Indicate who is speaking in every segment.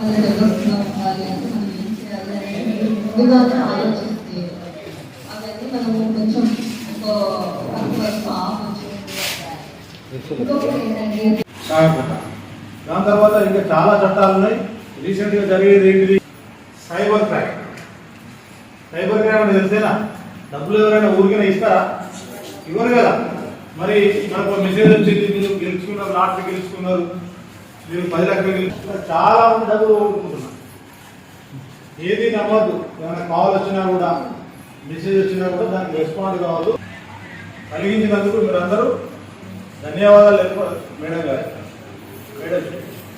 Speaker 1: డెవలప్గా అంటే మనం ఏం చేయాలి ముందుగానే ఆలోచిస్తే అవన్నీ మనము కొంచెం ఒక
Speaker 2: దాని తర్వాత ఇంకా చాలా చట్టాలు ఉన్నాయి. రీసెంట్గా జరిగేది ఏంటిది? సైబర్ క్రైమ్ సైబర్ క్రైమ్ అంటే తెలిసేనా? డబ్బులు ఎవరైనా ఊరికైనా ఇస్తారా? ఇవ్వరు కదా. మరి మనకు మెసేజ్ వచ్చింది మీరు గెలుచుకున్నారు లాటరీ గెలుచుకున్నారు. నేను పది లక్షలు చాలా మంది డబ్బులు ఓడుకుంటున్నారు ఏది నమ్మద్దు. ఏమైనా కాల్ వచ్చినా కూడా మెసేజ్ వచ్చినా కూడా దానికి రెస్పాండ్ కావద్దు. కలిగించినందుకు మీరందరూ ధన్యవాదాలు తెలుపు- మేడం గారు. మేడం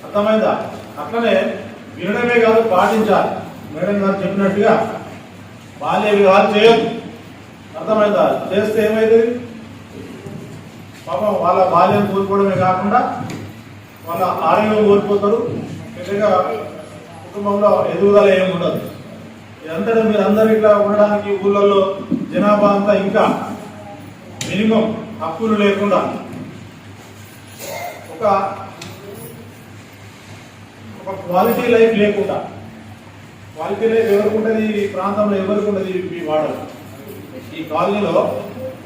Speaker 2: అర్థమైందా? అట్లనే వినడమే కాదు పాటించాలి. మేడం గారు చెప్పినట్టుగా బాల్య వివాహాలు చేయొద్దు. అర్థమైందా? చేస్తే ఏమైతుంది? పాపం వాళ్ళ బాల్యం కోల్పోవడమే కాకుండా వాళ్ళ ఆరోగ్యం కోల్పోతారు. పెద్దగా కుటుంబంలో ఎదుగుదల ఏమి ఉండదు. ఇదంతా మీరు అందరూ ఇట్లా ఉండడానికి ఊళ్ళల్లో జనాభా అంతా ఇంకా మినిమం హక్కులు లేకుండా ఒక ఒక క్వాలిటీ లైఫ్ లేకుండా క్వాలిటీ లైఫ్ ఎవరికి ఉంటుంది ఈ ప్రాంతంలో ఎవరికి ఉండదు? మీ వాడలు. ఈ కాలనీలో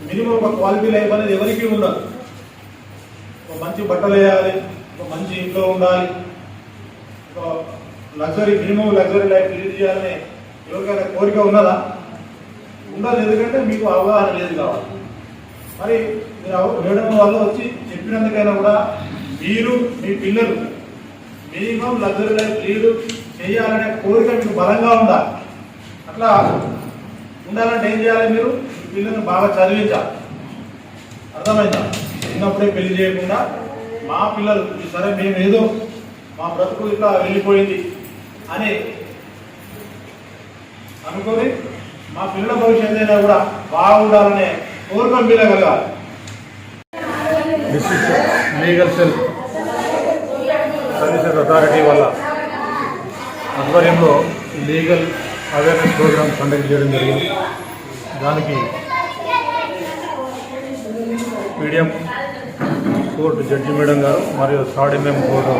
Speaker 2: మినిమం ఒక క్వాలిటీ లైఫ్ అనేది ఎవరికి ఉండదు. ఒక మంచి బట్టలు వేయాలి ఒక మంచి ఇంట్లో ఉండాలి. ఒక luxury minimum luxury life lead చేయాలని ఎవరికైనా కోరిక ఉన్నదా? ఉండదు ఎందుకంటే మీకు అవగాహన లేదు కావాలి. మరి మీరు వేయడం వల్ల వాళ్ళు వచ్చి చెప్పినందుకైనా కూడా మీరు మీ పిల్లలు మినిమం లగ్జరీ లైఫ్ లీడ్ చేయాలనే కోరిక మీకు బలంగా ఉండాలి. అట్లా ఉండాలంటే ఏం చేయాలి మీరు? మీ పిల్లల్ని బాగా చదివించాలి. అర్థమైందా? చిన్నప్పుడే పెళ్ళి చేయకుండా మా పిల్లలు సరే మేము ఏదో మా బ్రతుకు ఇట్లా వెళ్ళిపోయింది అని అనుకొని మా పిల్లల భవిష్యత్తు అయినా కూడా బాగుండాలనే కోరిక మీద లీగల్ సెల్ సర్వీసెస్ అథారిటీ వల్ల ఆధ్వర్యంలో లీగల్ అవేర్నెస్ ప్రోగ్రామ్ కండక్ట్ చేయడం జరిగింది. దానికి పీడిఎం కోర్టు జడ్జి మేడం గారు మరియు థర్డ్ ఎంఎం కోర్టు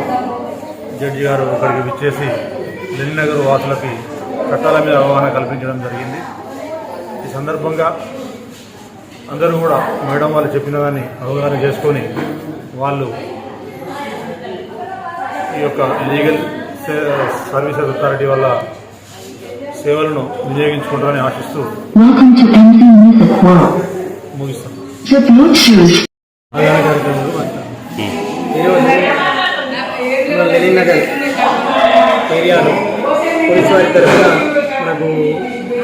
Speaker 2: జడ్జి గారు ఇక్కడికి విచ్చేసి నగర్ వాసులకి చట్టాల మీద అవగాహన కల్పించడం జరిగింది. ఈ సందర్భంగా అందరూ కూడా మేడం వాళ్ళు చెప్పిన దాన్ని అవగాహన చేసుకొని వాళ్ళు ఈ యొక్క లీగల్ సే- సర్వీసెస్ అథారిటీ వల్ల సేవలను వినియోగించుకుంటారని ఆశిస్తూ
Speaker 3: Welcome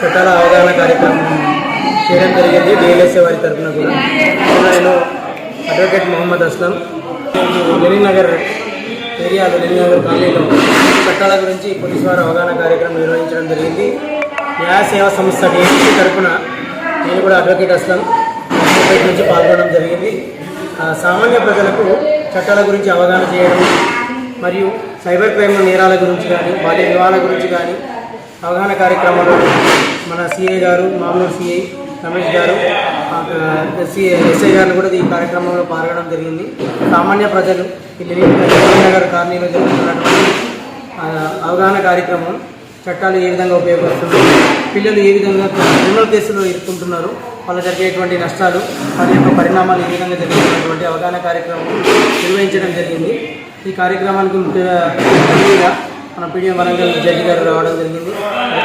Speaker 4: చట్టాల అవగాహన కార్యక్రమం చేయడం జరిగింది. డిఎల్ఎస్ఏ వారి తరఫున కూడా. నేను అడ్వకేట్ మొహమ్మద్ అస్లం. లెనిన్ నగర్ ఏరియాలో లెనిన్ నగర్ కాలనీలో చట్టాల గురించి పోలీసు వారి అవగాహన కార్యక్రమం నిర్వహించడం జరిగింది. న్యాయ సేవా సంస్థ డిఎస్సీ తరఫున నేను కూడా అడ్వకేట్ అస్లం. అడ్వకేట్ నుంచి పాల్గొనడం జరిగింది. సామాన్య ప్రజలకు చట్టాల గురించి అవగాహన చేయడం మరియు సైబర్ క్రైమ్ నేరాల గురించి కానీ బాల్య వివాహాల గురించి కానీ అవగాహన కార్యక్రమాలు మన సిఐ గారు మామూలు సిఐ రమేష్ గారు ఎస్ఐ గారిని కూడా ఈ కార్యక్రమంలో పాల్గొనడం జరిగింది. సామాన్య ప్రజలు నగర్ కాలనీలో జరుగుతున్నటువంటి అవగాహన కార్యక్రమం చట్టాలు ఏ విధంగా ఉపయోగపడుతున్నాయి పిల్లలు ఏ విధంగా క్రిమినల్ కేసులో ఇరుక్కుంటున్నారు వాళ్ళ జరిగేటువంటి నష్టాలు వారి యొక్క పరిణామాలు ఏ విధంగా జరుగుతున్నటువంటి అవగాహన కార్యక్రమం నిర్వహించడం జరిగింది. ఈ కార్యక్రమానికి ముఖ్యంగా మన పీడిఎం వరంగల్ జడ్జి గారు రావడం జరిగింది.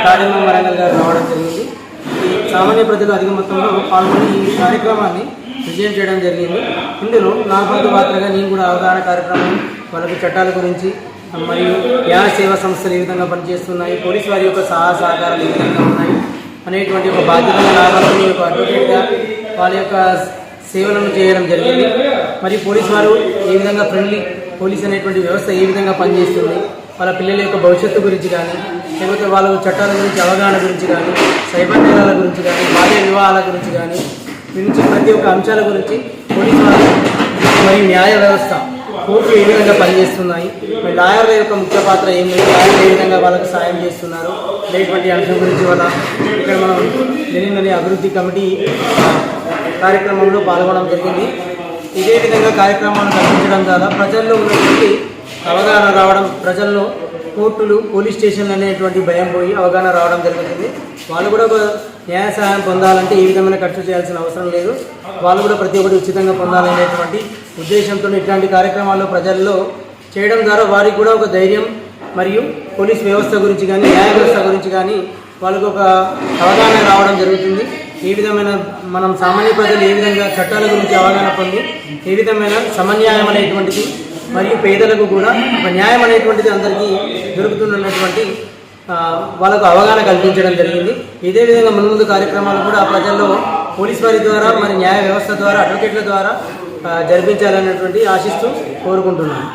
Speaker 4: కార్యక్రమం వరంగల్ గారు రావడం జరిగింది. సామాన్య ప్రజలు అధిక మొత్తంలో పాల్గొని ఈ కార్యక్రమాన్ని విజయం చేయడం జరిగింది. ఇందులో నా వంతు పాత్రగా నేను కూడా అవగాహన కార్యక్రమం వాళ్ళకి చట్టాల గురించి మరియు యాన సేవా సంస్థలు ఏ విధంగా పనిచేస్తున్నాయి పోలీసు వారి యొక్క సహా సహకారాలు ఏ విధంగా ఉన్నాయి అనేటువంటి ఒక బాధ్యత రావాలని యొక్క అడ్వకేట్గా వాళ్ళ యొక్క సేవలను చేయడం జరిగింది. మరియు పోలీసు వారు ఏ విధంగా ఫ్రెండ్లీ పోలీస్ అనేటువంటి వ్యవస్థ ఏ విధంగా పనిచేస్తుంది? వాళ్ళ పిల్లల యొక్క భవిష్యత్తు గురించి కానీ లేకపోతే వాళ్ళ చట్టాల గురించి అవగాహన గురించి కానీ సైబర్ నేరాల గురించి కానీ బాల్య వివాహాల గురించి కానీ గురించి ప్రతి ఒక్క అంశాల గురించి పోలీసు వారు మరియు న్యాయ వ్యవస్థ కోర్టు ఏ విధంగా పనిచేస్తున్నాయి? మరి లాయర్ల యొక్క ముఖ్య పాత్ర ఏమి? లాయర్లు ఏ విధంగా వాళ్ళకి సాయం చేస్తున్నారు? లేటువంటి అంశం గురించి వాళ్ళ ఇక్కడ మనం జరిగిందని అభివృద్ధి కమిటీ కార్యక్రమంలో పాల్గొనడం జరిగింది. ఇదే విధంగా కార్యక్రమాలు కల్పించడం ద్వారా ప్రజల్లో ఉన్నటువంటి అవగాహన రావడం ప్రజల్లో కోర్టులు పోలీస్ స్టేషన్లు అనేటువంటి భయం పోయి అవగాహన రావడం జరుగుతుంది. వాళ్ళు కూడా ఒక న్యాయ సహాయం పొందాలంటే ఏ విధమైన ఖర్చు చేయాల్సిన అవసరం లేదు. వాళ్ళు కూడా ప్రతి ఒక్కటి ఉచితంగా పొందాలనేటువంటి ఉద్దేశంతో ఇట్లాంటి కార్యక్రమాల్లో ప్రజల్లో చేయడం ద్వారా వారికి కూడా ఒక ధైర్యం మరియు పోలీస్ వ్యవస్థ గురించి కానీ న్యాయ వ్యవస్థ గురించి కానీ వాళ్ళకు ఒక అవగాహన రావడం జరుగుతుంది. ఏ విధమైన మనం సామాన్య ప్రజలు ఏ విధంగా చట్టాల గురించి అవగాహన పొంది ఏ విధమైన సమన్యాయం అనేటువంటిది మరియు పేదలకు కూడా ఒక న్యాయం అనేటువంటిది అందరికీ దొరుకుతున్నటువంటి వాళ్ళకు అవగాహన కల్పించడం జరిగింది. ఇదే విధంగా మున్ముందు కార్యక్రమాలు కూడా ప్రజల్లో పోలీస్ వారి ద్వారా మరి న్యాయ వ్యవస్థ ద్వారా అడ్వకేట్ల ద్వారా జరిపించాలన్నటువంటి ఆశిస్తూ కోరుకుంటున్నాను.